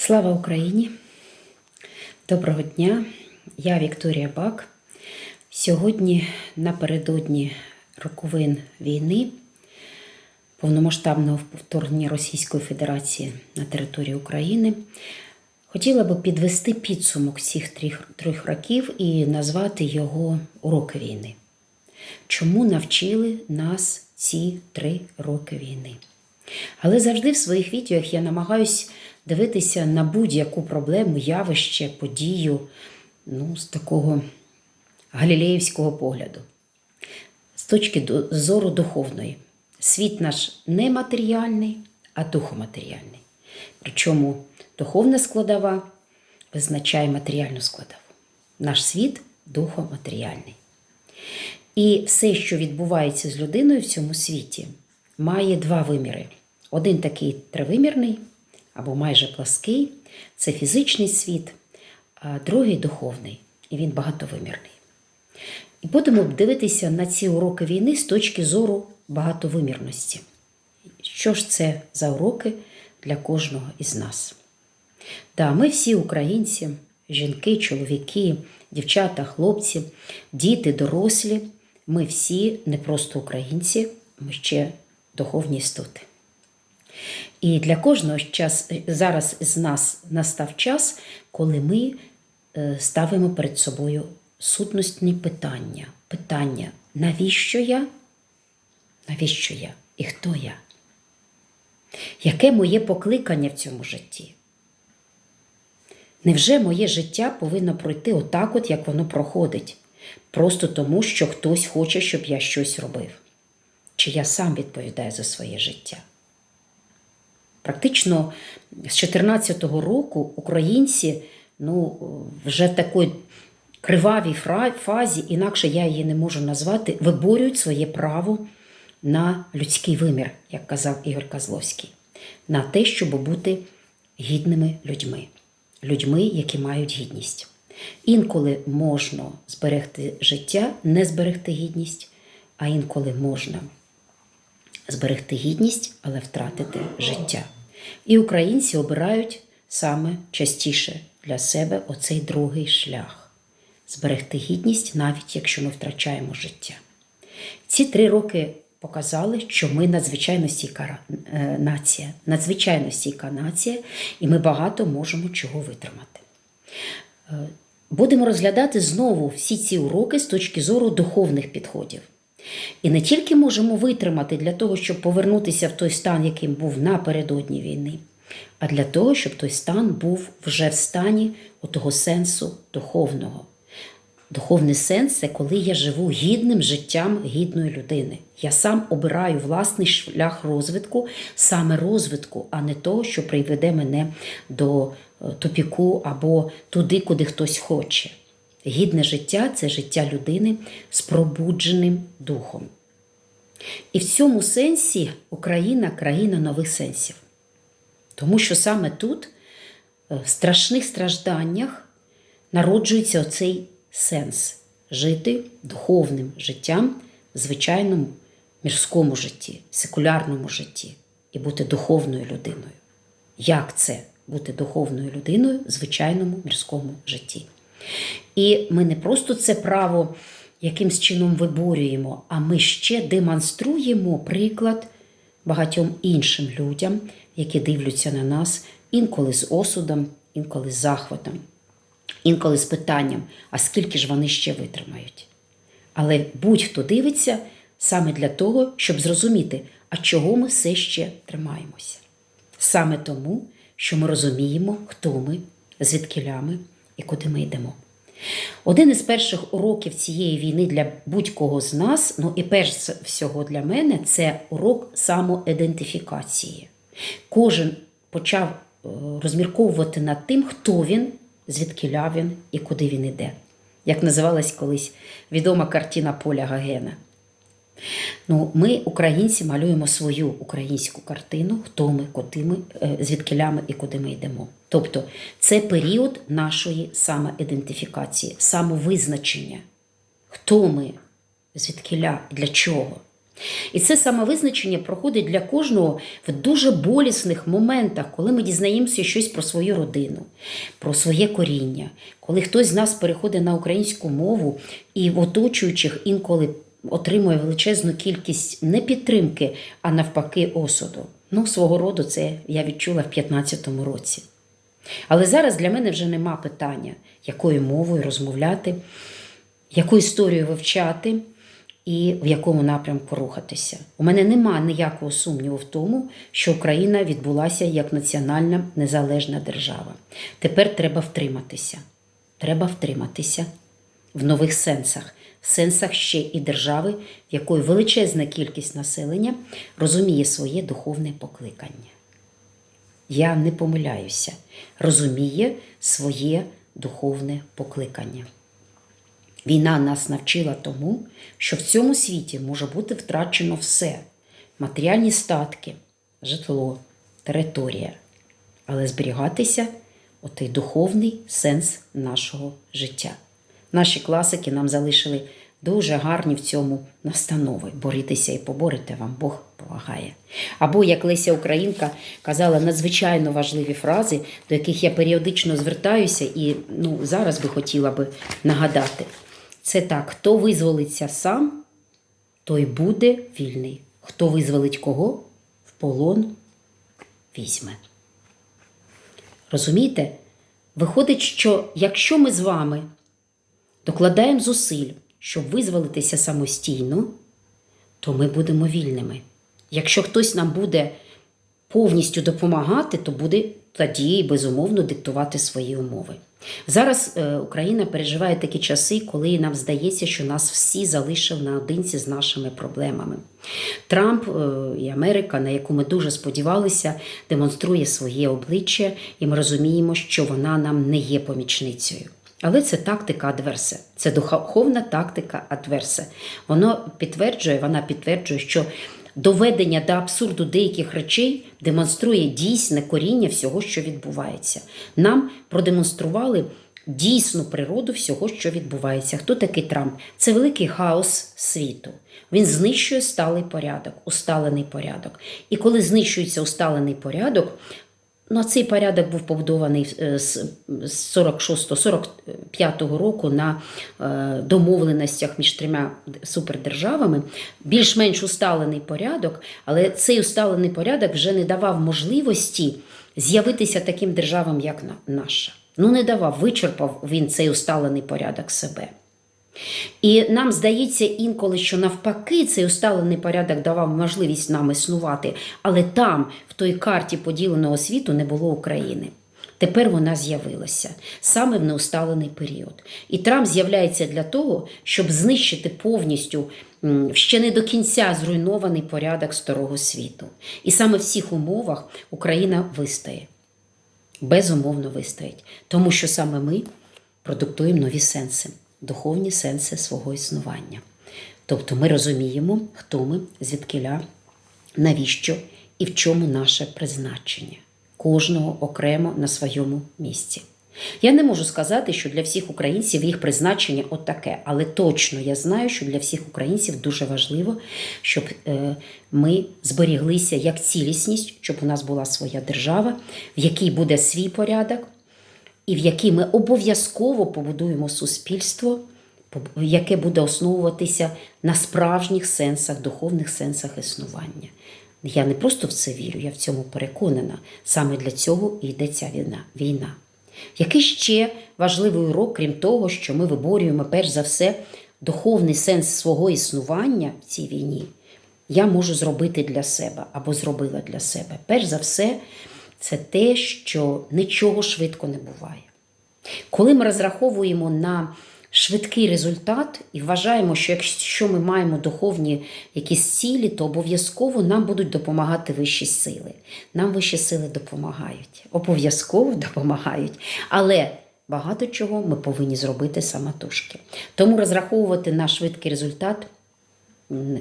Слава Україні! Доброго дня! Я Вікторія Бак. Сьогодні напередодні роковин війни, повномасштабного вторгнення Російської Федерації на територію України, хотіла би підвести підсумок всіх трьох, років і назвати його уроки війни. Чому навчили нас ці три роки війни? Але завжди в своїх відео я намагаюсь дивитися на будь-яку проблему, явище, подію ну, з такого галілеївського погляду, з точки зору духовної. Світ наш не матеріальний, а духоматеріальний. Причому духовна складова визначає матеріальну складову. Наш світ духоматеріальний. І все, що відбувається з людиною в цьому світі, має два виміри. Один такий тривимірний або майже плаский це фізичний світ, а другий духовний, і він багатовимірний. І будемо дивитися на ці уроки війни з точки зору багатовимірності. Що ж це за уроки для кожного із нас? Да, ми всі українці, жінки, чоловіки, дівчата, хлопці, діти, дорослі. Ми всі не просто українці, ми ще духовні істоти. І для кожного час зараз з нас настав час, коли ми е, ставимо перед собою сутностні питання. Питання, навіщо я? Навіщо я? І хто я? Яке моє покликання в цьому житті? Невже моє життя повинно пройти отак, от як воно проходить, просто тому, що хтось хоче, щоб я щось робив? Чи я сам відповідаю за своє життя? Практично з 2014 року українці ну, вже в такій кривавій фазі, інакше я її не можу назвати, виборюють своє право на людський вимір, як казав Ігор Козловський, на те, щоб бути гідними людьми, людьми, які мають гідність. Інколи можна зберегти життя, не зберегти гідність, а інколи можна зберегти гідність, але втратити життя. І українці обирають саме частіше для себе оцей другий шлях зберегти гідність, навіть якщо ми втрачаємо життя. Ці три роки показали, що ми надзвичайно стійка е, нація, надзвичайно стійка нація, і ми багато можемо чого витримати. Е, Будемо розглядати знову всі ці уроки з точки зору духовних підходів. І не тільки можемо витримати для того, щоб повернутися в той стан, яким був напередодні війни, а для того, щоб той стан був вже в стані того сенсу духовного. Духовний сенс це коли я живу гідним життям гідної людини. Я сам обираю власний шлях розвитку, саме розвитку, а не того, що приведе мене до е, тупіку або туди, куди хтось хоче. Гідне життя це життя людини з пробудженим духом. І в цьому сенсі Україна країна нових сенсів. Тому що саме тут, е, в страшних стражданнях, народжується оцей сенс жити духовним життям в звичайному мірському житті, секулярному житті і бути духовною людиною. Як це бути духовною людиною в звичайному мірському житті? І ми не просто це право якимсь чином виборюємо, а ми ще демонструємо приклад багатьом іншим людям, які дивляться на нас інколи з осудом, інколи з захватом, інколи з питанням, а скільки ж вони ще витримають. Але будь-хто дивиться саме для того, щоб зрозуміти, а чого ми все ще тримаємося. Саме тому, що ми розуміємо, хто ми, звідкиля ми і куди ми йдемо. Один із перших уроків цієї війни для будь-кого з нас, ну і перш всього для мене, це урок самоідентифікації. Кожен почав е, розмірковувати над тим, хто він, звідкиля він і куди він іде. Як називалась колись відома картина Поля Гагена. Ну, ми, українці, малюємо свою українську картину, хто ми, куди ми, е, звідкиля ми і куди ми йдемо. Тобто це період нашої самоідентифікації, самовизначення, хто ми, звідкиля, для чого. І це самовизначення проходить для кожного в дуже болісних моментах, коли ми дізнаємося щось про свою родину, про своє коріння, коли хтось з нас переходить на українську мову і в оточуючих інколи отримує величезну кількість не підтримки, а навпаки, осуду. Ну, свого роду це я відчула в 15-му році. Але зараз для мене вже нема питання, якою мовою розмовляти, яку історію вивчати і в якому напрямку рухатися. У мене нема ніякого сумніву в тому, що Україна відбулася як національна незалежна держава. Тепер треба втриматися. Треба втриматися в нових сенсах, сенсах ще і держави, в якої величезна кількість населення розуміє своє духовне покликання. Я не помиляюся, розуміє своє духовне покликання. Війна нас навчила тому, що в цьому світі може бути втрачено все: матеріальні статки, житло, територія, але зберігатися отий духовний сенс нашого життя. Наші класики нам залишили дуже гарні в цьому настанови. Борітеся і поборете вам Бог помагає. Або, як Леся Українка казала, надзвичайно важливі фрази, до яких я періодично звертаюся, і ну, зараз би хотіла би нагадати. Це так: хто визволиться сам, той буде вільний. Хто визволить кого? В полон візьме. Розумієте? Виходить, що якщо ми з вами докладаємо зусиль, щоб визволитися самостійно, то ми будемо вільними. Якщо хтось нам буде повністю допомагати, то буде тоді безумовно диктувати свої умови. Зараз е, Україна переживає такі часи, коли нам здається, що нас всі залишив наодинці з нашими проблемами. Трамп е, і Америка, на яку ми дуже сподівалися, демонструє своє обличчя, і ми розуміємо, що вона нам не є помічницею. Але це тактика адверсе, це духовна тактика адверсе. Воно підтверджує, вона підтверджує, що доведення до абсурду деяких речей демонструє дійсне коріння всього, що відбувається. Нам продемонстрували дійсну природу всього, що відбувається. Хто такий Трамп? Це великий хаос світу. Він знищує сталий порядок, усталений порядок. І коли знищується усталений порядок, Ну, цей порядок був побудований е, з 46-45 року на е, домовленостях між трьома супердержавами. Більш-менш усталений порядок, але цей усталений порядок вже не давав можливості з'явитися таким державам, як наша. Ну, не давав, вичерпав він цей усталений порядок себе. І нам здається інколи, що навпаки цей усталений порядок давав можливість нам існувати, але там, в той карті поділеного світу, не було України. Тепер вона з'явилася саме в неусталений період. І Трамп з'являється для того, щоб знищити повністю ще не до кінця зруйнований порядок старого світу. І саме в цих умовах Україна вистає. Безумовно вистоїть, тому що саме ми продуктуємо нові сенси духовні сенси свого існування. Тобто ми розуміємо, хто ми, звідкиля, навіщо і в чому наше призначення, кожного окремо на своєму місці. Я не можу сказати, що для всіх українців їх призначення отаке, але точно я знаю, що для всіх українців дуже важливо, щоб е, ми зберіглися як цілісність, щоб у нас була своя держава, в якій буде свій порядок і в якій ми обов'язково побудуємо суспільство, яке буде основуватися на справжніх сенсах, духовних сенсах існування. Я не просто в це вірю, я в цьому переконана. Саме для цього і йде ця війна. війна. Який ще важливий урок, крім того, що ми виборюємо перш за все духовний сенс свого існування в цій війні, я можу зробити для себе або зробила для себе. Перш за все, це те, що нічого швидко не буває. Коли ми розраховуємо на швидкий результат і вважаємо, що якщо ми маємо духовні якісь цілі, то обов'язково нам будуть допомагати вищі сили. Нам вищі сили допомагають, обов'язково допомагають. Але багато чого ми повинні зробити самотужки. Тому розраховувати на швидкий результат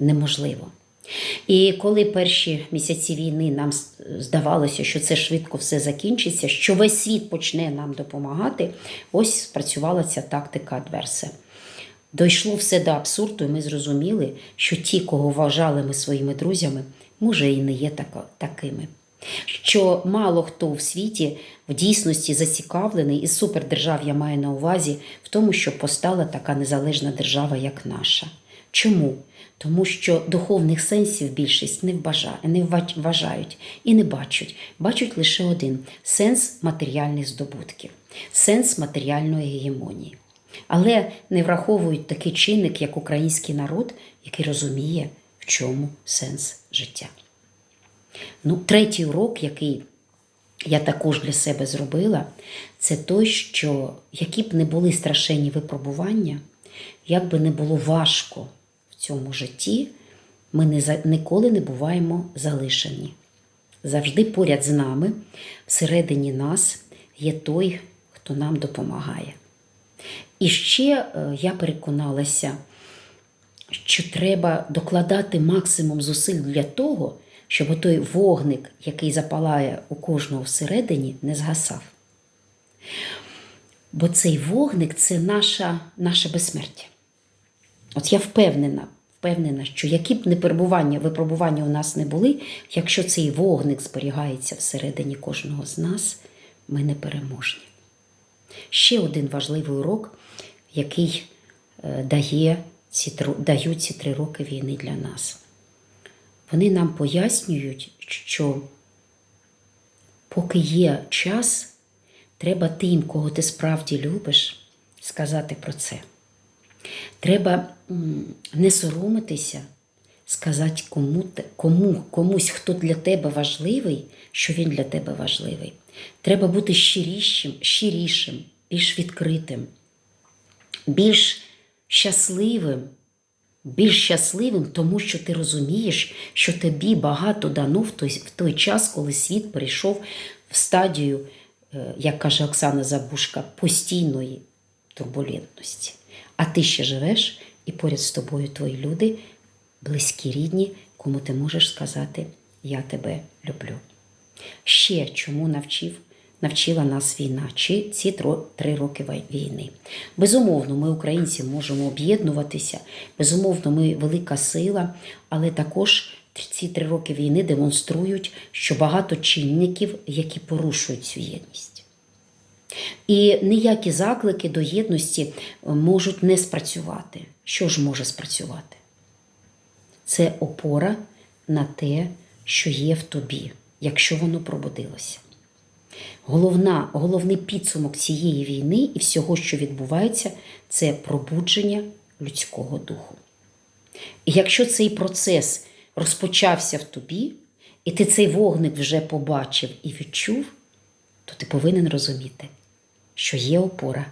неможливо. І коли перші місяці війни нам здавалося, що це швидко все закінчиться, що весь світ почне нам допомагати, ось спрацювала ця тактика адверсе. Дійшло все до абсурду, і ми зрозуміли, що ті, кого вважали ми своїми друзями, може і не є такими. Що мало хто в світі в дійсності зацікавлений, і супердержав я маю на увазі в тому, що постала така незалежна держава, як наша. Чому? Тому що духовних сенсів більшість не вбажа- не вважають і не бачать. Бачать лише один сенс матеріальних здобутків, сенс матеріальної гегемонії. Але не враховують такий чинник, як український народ, який розуміє, в чому сенс життя. Ну, третій урок, який я також для себе зробила, це той, що які б не були страшенні випробування, як би не було важко цьому житті, ми не, ніколи не буваємо залишені. Завжди поряд з нами, всередині нас є той, хто нам допомагає. І ще е, я переконалася, що треба докладати максимум зусиль для того, щоб той вогник, який запалає у кожного всередині, не згасав. Бо цей вогник це наша, наше безсмертя. От я впевнена, впевнена, що які б не перебування, випробування у нас не були, якщо цей вогник зберігається всередині кожного з нас, ми не переможні. Ще один важливий урок, який е, дає ці, дають ці три роки війни для нас. Вони нам пояснюють, що поки є час, треба тим, кого ти справді любиш, сказати про це. Треба не соромитися, сказати кому, кому, комусь, хто для тебе важливий, що він для тебе важливий. Треба бути щирішим, щирішим, більш відкритим, більш щасливим, більш щасливим, тому що ти розумієш, що тобі багато дано в той, в той час, коли світ перейшов в стадію, е, як каже Оксана Забушка, постійної турбулентності. А ти ще живеш, і поряд з тобою твої люди, близькі, рідні, кому ти можеш сказати Я тебе люблю. Ще чому навчив, навчила нас війна, чи ці три роки війни. Безумовно, ми, українці, можемо об'єднуватися, безумовно, ми велика сила, але також ці три роки війни демонструють, що багато чинників, які порушують цю єдність. І ніякі заклики до єдності е, можуть не спрацювати. Що ж може спрацювати? Це опора на те, що є в тобі, якщо воно пробудилося. Головна, головний підсумок цієї війни і всього, що відбувається, це пробудження людського духу. І якщо цей процес розпочався в тобі, і ти цей вогник вже побачив і відчув, то ти повинен розуміти, що є опора.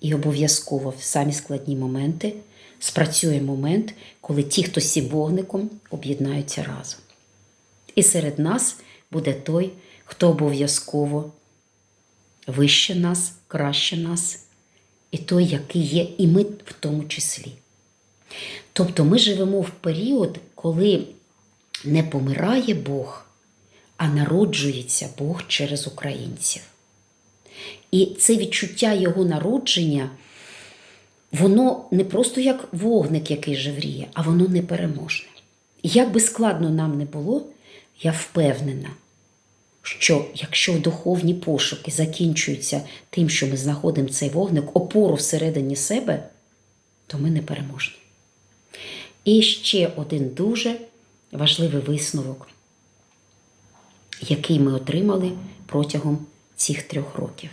І обов'язково в самі складні моменти спрацює момент, коли ті, хто сі вогником, об'єднаються разом. І серед нас буде той, хто обов'язково вище нас, краще нас, і той, який є, і ми в тому числі. Тобто ми живемо в період, коли не помирає Бог, а народжується Бог через українців. І це відчуття його народження, воно не просто як вогник, який жевріє, а воно непереможне. І як би складно нам не було, я впевнена, що якщо духовні пошуки закінчуються тим, що ми знаходимо цей вогник, опору всередині себе, то ми не переможні. І ще один дуже важливий висновок, який ми отримали протягом цих трьох років.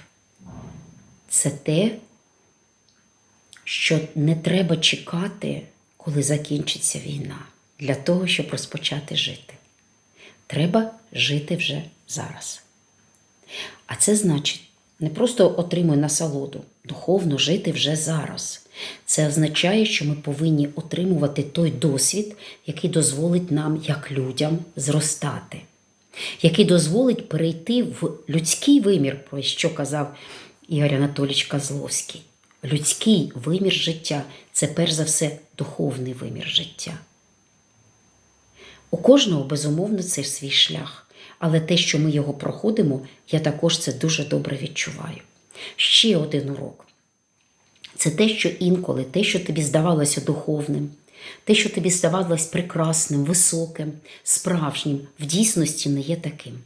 Це те, що не треба чекати, коли закінчиться війна, для того, щоб розпочати жити. Треба жити вже зараз. А це значить не просто отримуй насолоду, духовно жити вже зараз. Це означає, що ми повинні отримувати той досвід, який дозволить нам, як людям, зростати, який дозволить перейти в людський вимір, про що казав Ігор Анатолійович Козловський. Людський вимір життя це перш за все духовний вимір життя. У кожного, безумовно, це свій шлях. Але те, що ми його проходимо, я також це дуже добре відчуваю. Ще один урок. Це те, що інколи, те, що тобі здавалося духовним, те, що тобі здавалось прекрасним, високим, справжнім, в дійсності не є таким.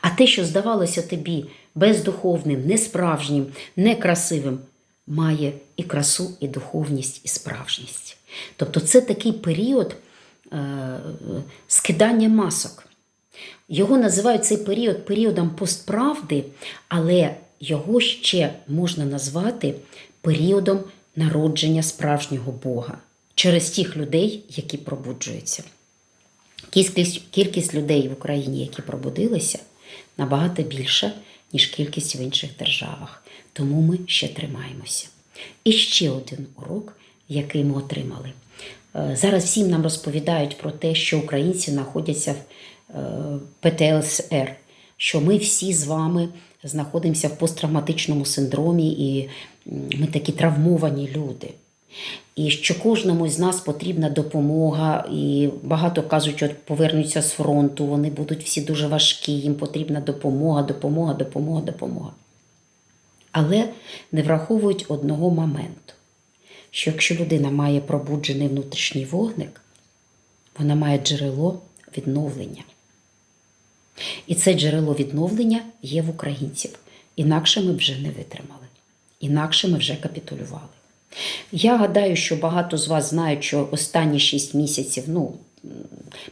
А те, що здавалося тобі бездуховним, несправжнім, некрасивим, має і красу, і духовність, і справжність. Тобто це такий період е, скидання масок. Його називають цей період періодом постправди, але його ще можна назвати періодом народження справжнього Бога через тих людей, які пробуджуються. Кількість, людей в Україні, які пробудилися, набагато більша, ніж кількість в інших державах. Тому ми ще тримаємося. І ще один урок, який ми отримали. Е, Зараз всім нам розповідають про те, що українці знаходяться в е, ПТСР, що ми всі з вами знаходимося в посттравматичному синдромі, і ми такі травмовані люди. І що кожному з нас потрібна допомога, і багато кажуть, от повернуться з фронту, вони будуть всі дуже важкі, їм потрібна допомога, допомога, допомога, допомога. Але не враховують одного моменту, що якщо людина має пробуджений внутрішній вогник, вона має джерело відновлення. І це джерело відновлення є в українців. Інакше ми вже не витримали, інакше ми вже капітулювали. Я гадаю, що багато з вас знають, що останні 6 місяців, ну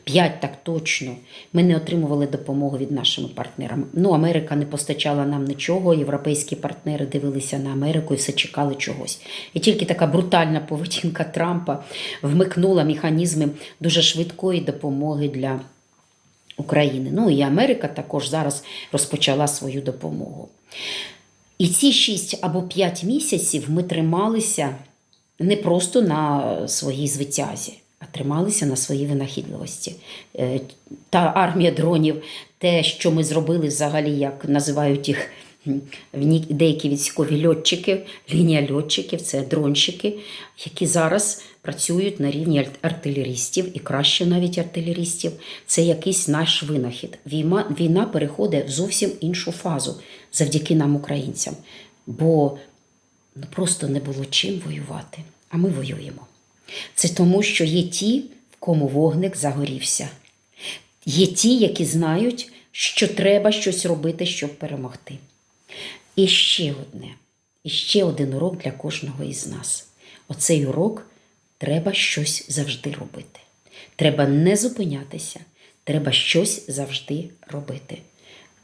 5 так точно, ми не отримували допомогу від нашими партнерами. Ну, Америка не постачала нам нічого, європейські партнери дивилися на Америку і все чекали чогось. І тільки така брутальна поведінка Трампа вмикнула механізми дуже швидкої допомоги для України. Ну і Америка також зараз розпочала свою допомогу. І ці 6 або 5 місяців ми трималися не просто на своїй звитязі, а трималися на своїй винахідливості. Е, Та армія дронів, те, що ми зробили взагалі, як називають їх деякі військові льотчики, лінія льотчиків, це дронщики, які зараз працюють на рівні арт- артилерістів і краще навіть артилерістів. Це якийсь наш винахід. Війна переходить в зовсім іншу фазу завдяки нам, українцям. Бо ну, просто не було чим воювати, а ми воюємо. Це тому, що є ті, в кому вогник загорівся. Є ті, які знають, що треба щось робити, щоб перемогти. І ще одне, і ще один урок для кожного із нас. Оцей урок треба щось завжди робити. Треба не зупинятися, треба щось завжди робити.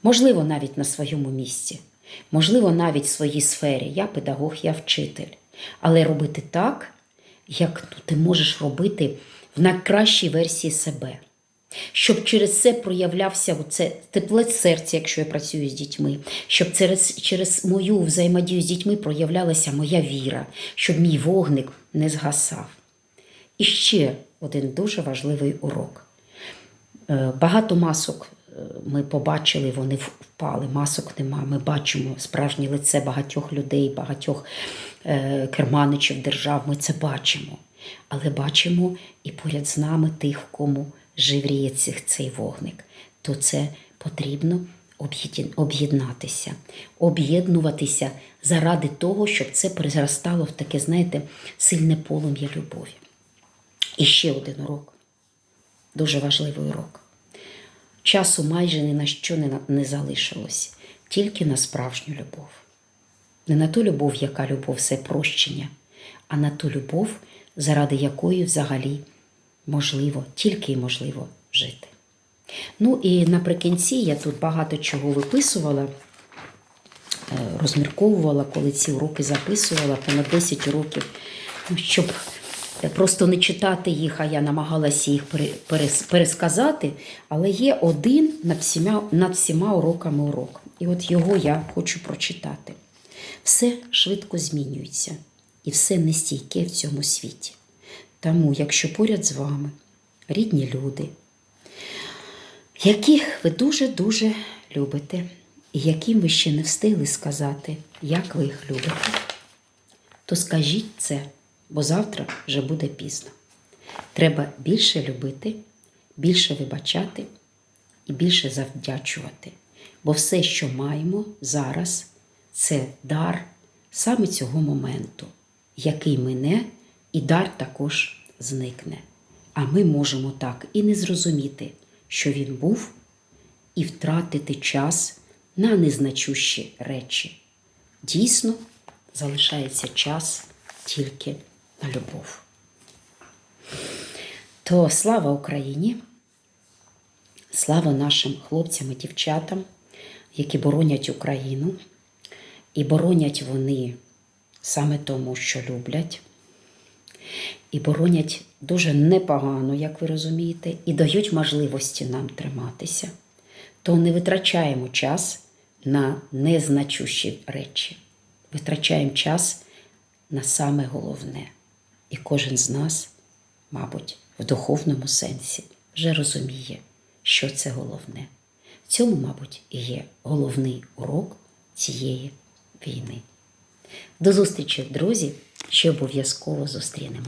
Можливо, навіть на своєму місці, можливо, навіть в своїй сфері. Я педагог, я вчитель. Але робити так, як ну, ти можеш робити в найкращій версії себе. Щоб через це проявлявся оце тепле серця, якщо я працюю з дітьми, щоб через, через мою взаємодію з дітьми проявлялася моя віра, щоб мій вогник не згасав. І ще один дуже важливий урок. Е, Багато масок ми побачили, вони впали, масок нема. Ми бачимо справжнє лице багатьох людей, багатьох е, керманичів держав. Ми це бачимо. Але бачимо і поряд з нами тих, кому живріє цей вогник. То це потрібно об'єднатися, об'єднуватися заради того, щоб це переростало в таке, знаєте, сильне полум'я любові. І ще один урок, дуже важливий урок. Часу майже ні на що не, не залишилось, тільки на справжню любов. Не на ту любов, яка любов це прощення, а на ту любов, заради якої взагалі можливо, тільки й можливо жити. Ну і наприкінці я тут багато чого виписувала, е, розмірковувала, коли ці уроки записувала, понад 10 уроків, ну, щоб просто не читати їх, а я намагалася їх пере- пересказати. Але є один над всіма, над всіма уроками урок. І от його я хочу прочитати. Все швидко змінюється, і все нестійке в цьому світі. Тому, якщо поряд з вами рідні люди, яких ви дуже-дуже любите, і яким ви ще не встигли сказати, як ви їх любите, то скажіть це, бо завтра вже буде пізно. Треба більше любити, більше вибачати і більше завдячувати. Бо все, що маємо зараз, це дар саме цього моменту, який мине, і дар також зникне. А ми можемо так і не зрозуміти, що він був, і втратити час на незначущі речі. Дійсно, залишається час тільки на любов. То слава Україні! Слава нашим хлопцям і дівчатам, які боронять Україну. І боронять вони саме тому, що люблять. І боронять дуже непогано, як ви розумієте, і дають можливості нам триматися. То не витрачаємо час на незначущі речі. Витрачаємо час на саме головне. І кожен з нас, мабуть, в духовному сенсі вже розуміє, що це головне. В цьому, мабуть, і є головний урок цієї війни. До зустрічі, друзі, ще обов'язково зустрінемо.